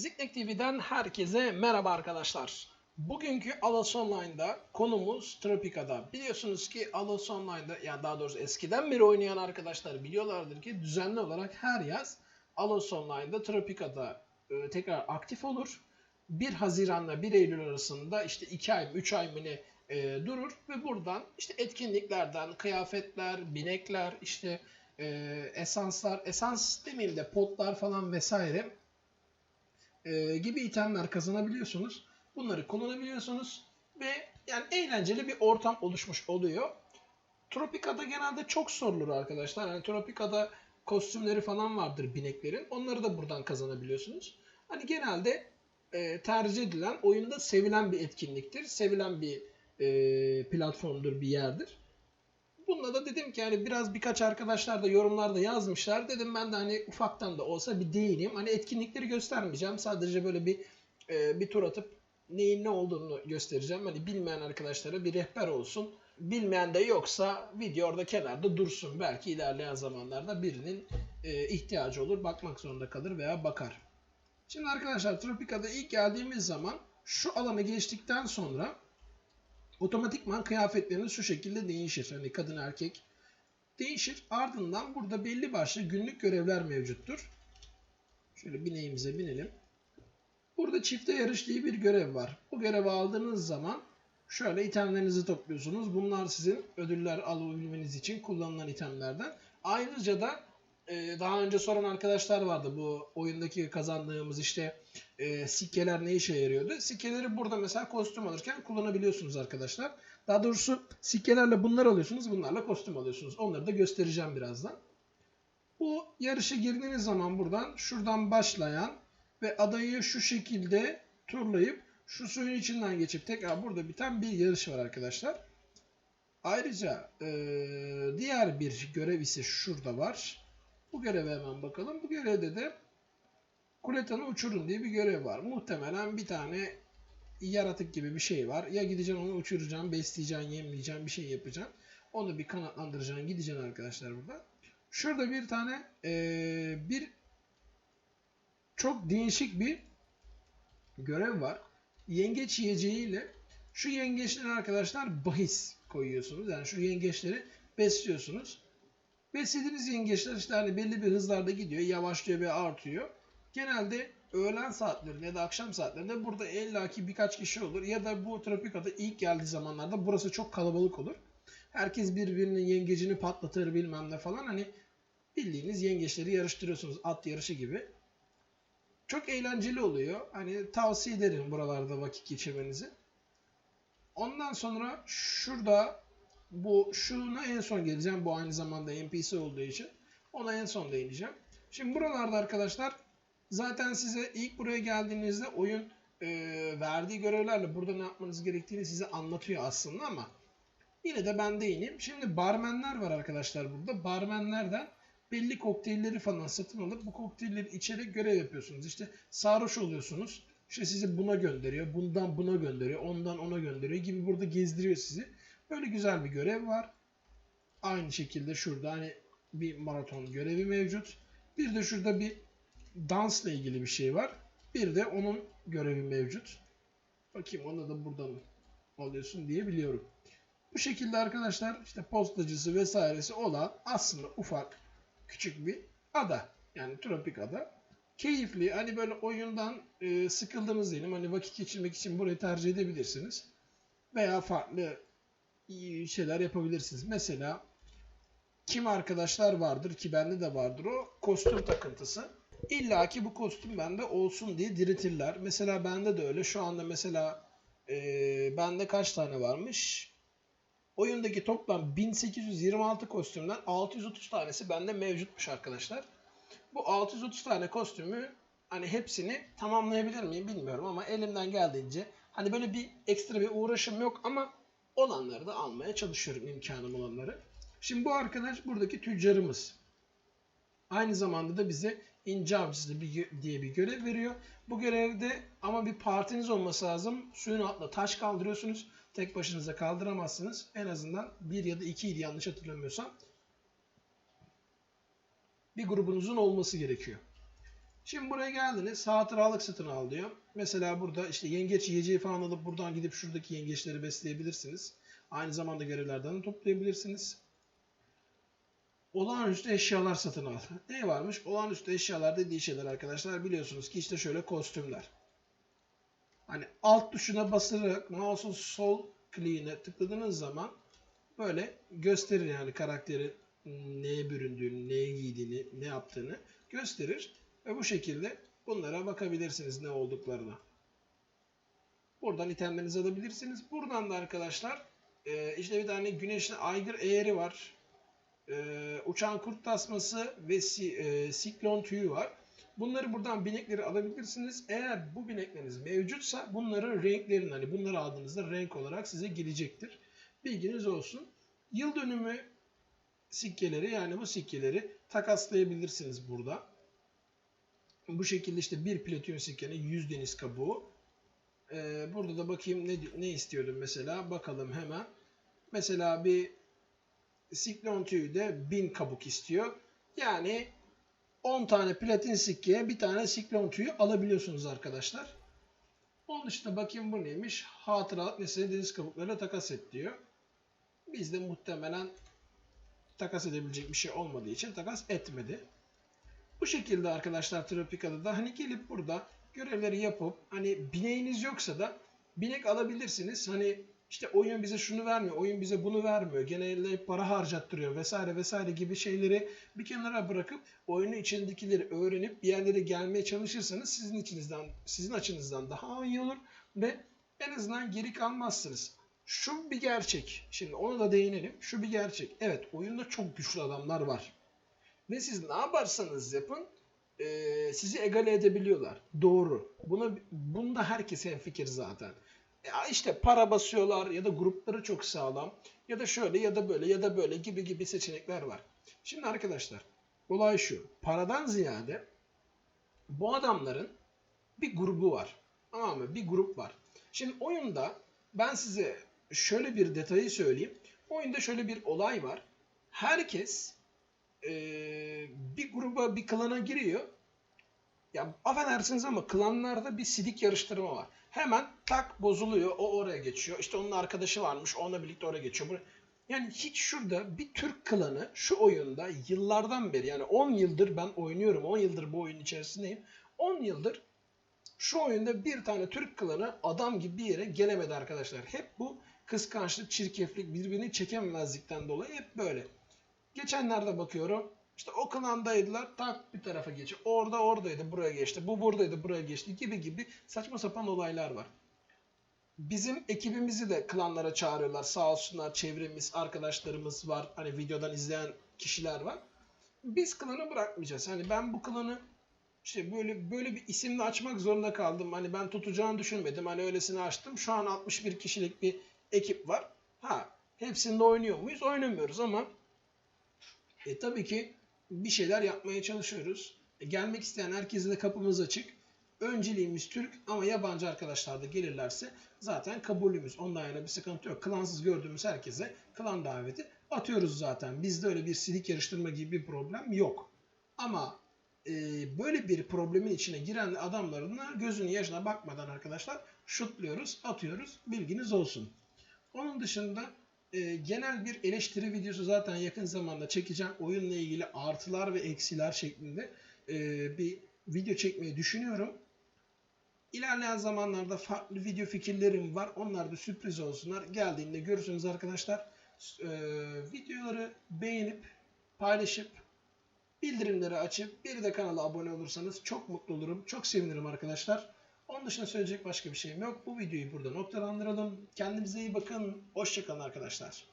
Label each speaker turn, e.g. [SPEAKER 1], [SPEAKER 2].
[SPEAKER 1] Ziknek TV'den herkese merhaba arkadaşlar. Bugünkü Alos Online'da konumuz Tropica'da. Biliyorsunuz ki Alos Online'da ya daha doğrusu eskiden beri oynayan arkadaşlar biliyorlardır ki düzenli olarak her yaz Alos Online'da Tropica'da e, tekrar aktif olur. 1 Haziran'la 1 Eylül arasında işte 2 ay mı 3 ay mı ne e, durur ve buradan işte etkinliklerden kıyafetler, binekler, işte e, esanslar, esans demeyeyim de potlar falan vesaire e, gibi itemler kazanabiliyorsunuz. Bunları kullanabiliyorsunuz ve yani eğlenceli bir ortam oluşmuş oluyor. Tropica'da genelde çok sorulur arkadaşlar. Yani Tropica'da kostümleri falan vardır bineklerin. Onları da buradan kazanabiliyorsunuz. Hani genelde e, tercih edilen, oyunda sevilen bir etkinliktir. Sevilen bir e, platformdur, bir yerdir. Bununla da dedim ki hani biraz birkaç arkadaşlar da yorumlarda yazmışlar. Dedim ben de hani ufaktan da olsa bir değineyim. Hani etkinlikleri göstermeyeceğim. Sadece böyle bir e, bir tur atıp neyin ne olduğunu göstereceğim. Hani bilmeyen arkadaşlara bir rehber olsun. Bilmeyen de yoksa video orada kenarda dursun. Belki ilerleyen zamanlarda birinin e, ihtiyacı olur. Bakmak zorunda kalır veya bakar. Şimdi arkadaşlar Tropica'da ilk geldiğimiz zaman şu alanı geçtikten sonra otomatikman kıyafetleriniz şu şekilde değişir. Hani kadın erkek değişir. Ardından burada belli başlı günlük görevler mevcuttur. Şöyle bineğimize binelim. Burada çifte yarış diye bir görev var. Bu görevi aldığınız zaman şöyle itemlerinizi topluyorsunuz. Bunlar sizin ödüller alabilmeniz için kullanılan itemlerden. Ayrıca da e, daha önce soran arkadaşlar vardı bu oyundaki kazandığımız işte e, sikkeler ne işe yarıyordu. Sikkeleri burada mesela kostüm alırken kullanabiliyorsunuz arkadaşlar. Daha doğrusu sikkelerle bunlar alıyorsunuz, bunlarla kostüm alıyorsunuz. Onları da göstereceğim birazdan. Bu yarışa girdiğiniz zaman buradan şuradan başlayan ve adayı şu şekilde turlayıp şu suyun içinden geçip tekrar burada biten bir yarış var arkadaşlar. Ayrıca e, diğer bir görev ise şurada var. Bu göreve hemen bakalım. Bu görevde de kuletanı uçurun diye bir görev var. Muhtemelen bir tane yaratık gibi bir şey var. Ya gideceksin onu uçuracaksın, besleyeceksin, yemleyeceksin, bir şey yapacaksın. Onu bir kanatlandıracaksın, gideceksin arkadaşlar burada. Şurada bir tane ee, bir çok değişik bir görev var. Yengeç yiyeceğiyle şu yengeçleri arkadaşlar bahis koyuyorsunuz. Yani şu yengeçleri besliyorsunuz. Beslediğiniz yengeçler işte hani belli bir hızlarda gidiyor. Yavaşlıyor ve artıyor. Genelde öğlen saatlerinde ya da akşam saatlerinde burada illaki birkaç kişi olur. Ya da bu Tropica'da ilk geldiği zamanlarda burası çok kalabalık olur. Herkes birbirinin yengecini patlatır bilmem ne falan. Hani bildiğiniz yengeçleri yarıştırıyorsunuz at yarışı gibi. Çok eğlenceli oluyor. Hani tavsiye ederim buralarda vakit geçirmenizi. Ondan sonra şurada bu şuna en son geleceğim. Bu aynı zamanda NPC olduğu için. Ona en son değineceğim. Şimdi buralarda arkadaşlar zaten size ilk buraya geldiğinizde oyun e, verdiği görevlerle burada ne yapmanız gerektiğini size anlatıyor aslında ama yine de ben değineyim. Şimdi barmenler var arkadaşlar burada. Barmenlerden belli kokteylleri falan satın alıp bu kokteylleri içerek görev yapıyorsunuz. İşte sarhoş oluyorsunuz. İşte sizi buna gönderiyor. Bundan buna gönderiyor. Ondan ona gönderiyor gibi burada gezdiriyor sizi. Böyle güzel bir görev var. Aynı şekilde şurada hani bir maraton görevi mevcut. Bir de şurada bir dansla ilgili bir şey var. Bir de onun görevi mevcut. Bakayım onu da buradan alıyorsun diye biliyorum. Bu şekilde arkadaşlar işte postacısı vesairesi olan aslında ufak küçük bir ada. Yani tropik ada. Keyifli. Hani böyle oyundan e, sıkıldınız diyelim. Hani vakit geçirmek için burayı tercih edebilirsiniz. Veya farklı şeyler yapabilirsiniz. Mesela kim arkadaşlar vardır ki bende de vardır o kostüm takıntısı. İlla ki bu kostüm bende olsun diye diretirler. Mesela bende de öyle. Şu anda mesela e, bende kaç tane varmış? Oyundaki toplam 1826 kostümden 630 tanesi bende mevcutmuş arkadaşlar. Bu 630 tane kostümü hani hepsini tamamlayabilir miyim bilmiyorum ama elimden geldiğince hani böyle bir ekstra bir uğraşım yok ama olanları da almaya çalışıyorum imkanım olanları. Şimdi bu arkadaş buradaki tüccarımız. Aynı zamanda da bize ince avcısı diye bir görev veriyor. Bu görevde ama bir partiniz olması lazım. Suyun altına taş kaldırıyorsunuz. Tek başınıza kaldıramazsınız. En azından bir ya da ikiydi yanlış hatırlamıyorsam. Bir grubunuzun olması gerekiyor. Şimdi buraya geldiniz. Hatıralık satın al diyor. Mesela burada işte yengeç yiyeceği falan alıp buradan gidip şuradaki yengeçleri besleyebilirsiniz. Aynı zamanda görevlerden de toplayabilirsiniz. Olağanüstü eşyalar satın al. Ne varmış? Olağanüstü eşyalar dediği şeyler arkadaşlar biliyorsunuz ki işte şöyle kostümler. Hani alt tuşuna basarak mouse'un sol kliğine tıkladığınız zaman böyle gösterir yani karakteri neye büründüğünü, neye giydiğini, ne yaptığını gösterir. Ve bu şekilde bunlara bakabilirsiniz ne olduklarına. Buradan itemlerinizi alabilirsiniz. Buradan da arkadaşlar e, işte bir tane güneşli aygır eğri var. E, uçan kurt tasması ve si, e, siklon tüyü var. Bunları buradan binekleri alabilirsiniz. Eğer bu binekleriniz mevcutsa bunların renklerini hani bunları aldığınızda renk olarak size gelecektir. Bilginiz olsun. Yıl dönümü sikkeleri yani bu sikkeleri takaslayabilirsiniz burada. Bu şekilde işte bir platinum sikkenin 100 deniz kabuğu. Ee, burada da bakayım ne, ne istiyordum mesela. Bakalım hemen. Mesela bir siklon tüyü de 1000 kabuk istiyor. Yani 10 tane platin sikkeye bir tane siklon tüyü alabiliyorsunuz arkadaşlar. Onun dışında bakayım bu neymiş? Hatıralık nesne deniz kabuklarıyla takas et diyor. Bizde muhtemelen takas edebilecek bir şey olmadığı için takas etmedi. Bu şekilde arkadaşlar Tropica'da da hani gelip burada görevleri yapıp hani bineğiniz yoksa da binek alabilirsiniz. Hani işte oyun bize şunu vermiyor, oyun bize bunu vermiyor. Genelde para harcattırıyor vesaire vesaire gibi şeyleri bir kenara bırakıp oyunun içindekileri öğrenip bir yerlere gelmeye çalışırsanız sizin içinizden, sizin açınızdan daha iyi olur ve en azından geri kalmazsınız. Şu bir gerçek. Şimdi ona da değinelim. Şu bir gerçek. Evet oyunda çok güçlü adamlar var. Ve siz ne yaparsanız yapın e, sizi egale edebiliyorlar. Doğru. Buna, bunda herkes hemfikir zaten. Ya işte para basıyorlar ya da grupları çok sağlam ya da şöyle ya da böyle ya da böyle gibi gibi seçenekler var. Şimdi arkadaşlar olay şu. Paradan ziyade bu adamların bir grubu var. Tamam mı? Bir grup var. Şimdi oyunda ben size şöyle bir detayı söyleyeyim. Oyunda şöyle bir olay var. Herkes e, bir gruba, bir klana giriyor. Ya affedersiniz ama klanlarda bir sidik yarıştırma var. Hemen tak bozuluyor, o oraya geçiyor. İşte onun arkadaşı varmış, onunla birlikte oraya geçiyor. Buraya. Yani hiç şurada bir Türk klanı şu oyunda yıllardan beri yani 10 yıldır ben oynuyorum, 10 yıldır bu oyunun içerisindeyim. 10 yıldır şu oyunda bir tane Türk klanı adam gibi bir yere gelemedi arkadaşlar. Hep bu kıskançlık, çirkeflik, birbirini çekememezlikten dolayı hep böyle. Geçenlerde bakıyorum. İşte o klandaydılar tak bir tarafa geçiyor. Orada oradaydı buraya geçti. Bu buradaydı buraya geçti gibi gibi saçma sapan olaylar var. Bizim ekibimizi de klanlara çağırıyorlar. Sağ olsunlar çevremiz, arkadaşlarımız var. Hani videodan izleyen kişiler var. Biz klanı bırakmayacağız. Hani ben bu klanı işte böyle böyle bir isimle açmak zorunda kaldım. Hani ben tutacağını düşünmedim. Hani öylesine açtım. Şu an 61 kişilik bir ekip var. Ha hepsinde oynuyor muyuz? Oynamıyoruz ama e, tabii ki bir şeyler yapmaya çalışıyoruz. E, gelmek isteyen herkese de kapımız açık. Önceliğimiz Türk ama yabancı arkadaşlar da gelirlerse zaten kabulümüz. Ondan yana bir sıkıntı yok. Klansız gördüğümüz herkese klan daveti atıyoruz zaten. Bizde öyle bir silik yarıştırma gibi bir problem yok. Ama e, böyle bir problemin içine giren adamların da gözünün yaşına bakmadan arkadaşlar şutluyoruz, atıyoruz. Bilginiz olsun. Onun dışında e, genel bir eleştiri videosu zaten yakın zamanda çekeceğim. Oyunla ilgili artılar ve eksiler şeklinde e, bir video çekmeyi düşünüyorum. İlerleyen zamanlarda farklı video fikirlerim var. Onlar da sürpriz olsunlar. Geldiğinde görürsünüz arkadaşlar. E, videoları beğenip paylaşıp bildirimleri açıp bir de kanala abone olursanız çok mutlu olurum. Çok sevinirim arkadaşlar. Onun dışında söyleyecek başka bir şeyim yok. Bu videoyu burada noktalandıralım. Kendinize iyi bakın. Hoşçakalın arkadaşlar.